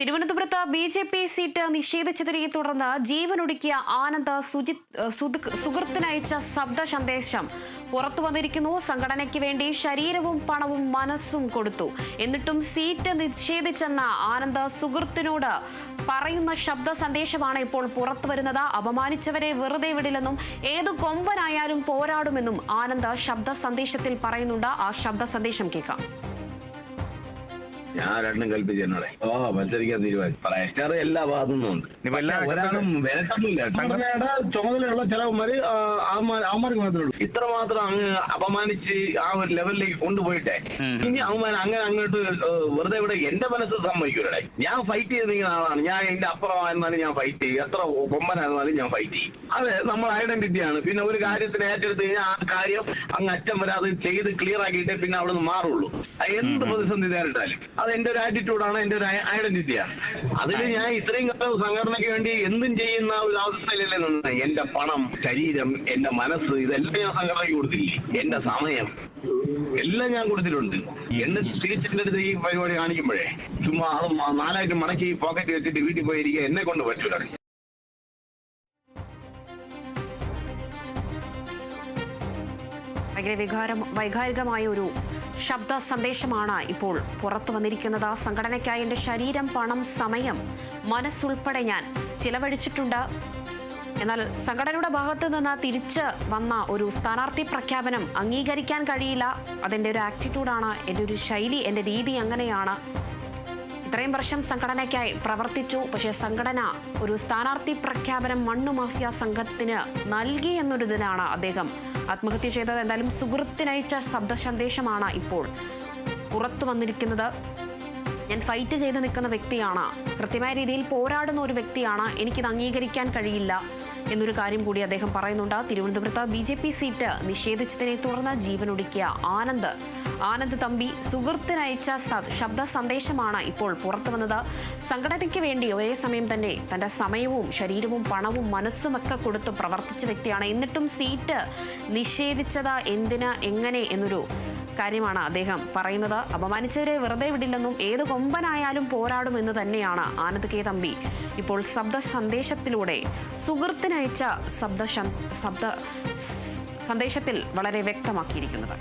തിരുവനന്തപുരത്ത് B J P seat നിഷേധിച്ചതിനെ തുടർന്ന് ജീവനൊടുക്കിയ ആനന്ദ് സുജിത് സുഹൃത്തിനയച്ച ശബ്ദ സന്ദേശം പുറത്തു വന്നിരിക്കുന്നു. സംഘടനയ്ക്ക് വേണ്ടി ശരീരവും പണവും മനസ്സും കൊടുത്തു. എന്നിട്ടും സീറ്റ് നിഷേധിച്ചെന്ന ആനന്ദ് സുഹൃത്തിനോട് പറയുന്ന ശബ്ദ സന്ദേശമാണ് ഇപ്പോൾ പുറത്തു വരുന്നത്. അപമാനിച്ചവരെ വെറുതെ വിടില്ലെന്നും ഏത് കൊമ്പനായാലും പോരാടുമെന്നും ആനന്ദ് ശബ്ദ സന്ദേശത്തിൽ പറയുന്നുണ്ട്. ആ ശബ്ദ സന്ദേശം കേൾക്കാം. ഞാൻ രണ്ടും കൽപ്പിച്ചു എന്നോടെ ഓ മത്സരിക്കാൻ തീരുമാനിച്ചു. പ്രഷർ എല്ലാ ഭാഗത്തു നിന്നുണ്ട്. ഒരാളും ചുമതലയുള്ള ചിലവന്മാര് അവന്മാർക്ക് മാത്രമേ ഉള്ളൂ. ഇത്രമാത്രം അങ്ങ് അപമാനിച്ച് ആ ഒരു ലെവലിലേക്ക് കൊണ്ടുപോയിട്ടെ. ഇനി അവന്മാർ അങ്ങനെ അങ്ങോട്ട് വെറുതെ ഇവിടെ എന്റെ മനസ്സ് സമ്മതിക്കൂടെ ഞാൻ ഫൈറ്റ് ചെയ്ത് നിൽക്കുന്ന ആളാണ്. ഞാൻ എന്റെ അപ്പുറമായിരുന്നാലും ഞാൻ ഫൈറ്റ് ചെയ്യും. എത്ര കൊമ്പനായിരുന്നാലും ഞാൻ ഫൈറ്റ് ചെയ്യും. നമ്മൾ ഐഡന്റിറ്റി ആണ്. പിന്നെ ഒരു കാര്യത്തിന് ഏറ്റെടുത്ത് കഴിഞ്ഞാൽ ആ കാര്യം അങ്ങ് അറ്റം വരാതെ അത് ചെയ്ത് ക്ലിയർ ആക്കിയിട്ടേ പിന്നെ അവിടെ നിന്ന് മാറുള്ളൂ എന്ത് പ്രതിസന്ധി നേരിട്ടാലും. അത് എന്റെ ഒരു ആറ്റിറ്റ്യൂഡാണ് എന്റെ ഒരു ഐഡന്റിറ്റിയാണ് അതിൽ ഞാൻ ഇത്രയും കാലം സംഘടനയ്ക്ക് വേണ്ടി എന്തും ചെയ്യുന്ന ഒരു അവസ്ഥയിലല്ലേ നിന്ന്. എന്റെ പണം ശരീരം എന്റെ മനസ്സ് ഇതെല്ലാം ഞാൻ സംഘടനയ്ക്ക് കൊടുത്തില്ലേ? എന്റെ സമയം എല്ലാം ഞാൻ കൊടുത്തിട്ടുണ്ട്. എന്നെ തിരിച്ചെന്റെ അടുത്ത് ഈ പരിപാടി കാണിക്കുമ്പോഴേ ചുമ്മാ അത് നാലായിട്ട് മടക്കി പോക്കറ്റ് വെച്ചിട്ട് വീട്ടിൽ പോയിരിക്കുക എന്നെ കൊണ്ട് പറ്റൂല ഭയങ്കര വികാരം വൈകാരികമായ ഒരു ശബ്ദ സന്ദേശമാണ് ഇപ്പോൾ പുറത്തു വന്നിരിക്കുന്നത്. ആ സംഘടനയ്ക്കായി എന്റെ ശരീരം പണം സമയം മനസ്സുൾപ്പെടെ ഞാൻ ചിലവഴിച്ചിട്ടുണ്ട്. എന്നാൽ സംഘടനയുടെ ഭാഗത്ത് നിന്ന് തിരിച്ച് വന്ന ഒരു സ്ഥാനാർത്ഥി പ്രഖ്യാപനം അംഗീകരിക്കാൻ കഴിയില്ല. അതെന്റെ ഒരു ആറ്റിറ്റ്യൂഡാണ് എന്റെ ഒരു ശൈലി എന്റെ രീതി അങ്ങനെയാണ്. ഇത്രയും വർഷം സംഘടനയ്ക്കായി പ്രവർത്തിച്ചു. പക്ഷേ സംഘടന ഒരു സ്ഥാനാർത്ഥി പ്രഖ്യാപനം മണ്ണു മാഫിയ സംഘത്തിന് നൽകി എന്നൊരിതിനാണ് അദ്ദേഹം ആത്മഹത്യ ചെയ്തത്. എന്തായാലും സുഹൃത്തിനയച്ച ശബ്ദ സന്ദേശമാണ് ഇപ്പോൾ പുറത്തു വന്നിരിക്കുന്നത്. ഞാൻ ഫൈറ്റ് ചെയ്ത് നിൽക്കുന്ന വ്യക്തിയാണ്. കൃത്യമായ രീതിയിൽ പോരാടുന്ന ഒരു വ്യക്തിയാണ്. എനിക്കിത് അംഗീകരിക്കാൻ കഴിയില്ല. എന്നൊരു കാര്യം കൂടി അദ്ദേഹം പറയുന്നുണ്ട്. തിരുവനന്തപുരത്ത് ബി ജെ പി സീറ്റ് നിഷേധിച്ചതിനെ തുടർന്ന് ജീവനൊടുക്കിയ ആനന്ദ്. ആനന്ദ് തമ്പി സുഹൃത്തിനയച്ച ശബ്ദ സന്ദേശമാണ് ഇപ്പോൾ പുറത്തു വന്നത്. സംഘടനയ്ക്ക് വേണ്ടി ഒരേ സമയം തന്നെ തന്റെ സമയവും ശരീരവും പണവും മനസ്സുമൊക്കെ കൊടുത്ത് പ്രവർത്തിച്ച വ്യക്തിയാണ്. എന്നിട്ടും സീറ്റ് നിഷേധിച്ചത് എന്തിന് എങ്ങനെ എന്നൊരു കാര്യമാണ് അദ്ദേഹം പറയുന്നത്. അപമാനിച്ചവരെ വെറുതെ വിടില്ലെന്നും ഏത് കൊമ്പനായാലും പോരാടുമെന്ന് തന്നെയാണ് ആനന്ദ് കെ തമ്പി ഇപ്പോൾ ശബ്ദ സന്ദേശത്തിലൂടെ. സുഹൃത്തിനയച്ച ശബ്ദ ശബ്ദ സന്ദേശത്തിൽ വളരെ വ്യക്തമാക്കിയിരിക്കുന്നത്.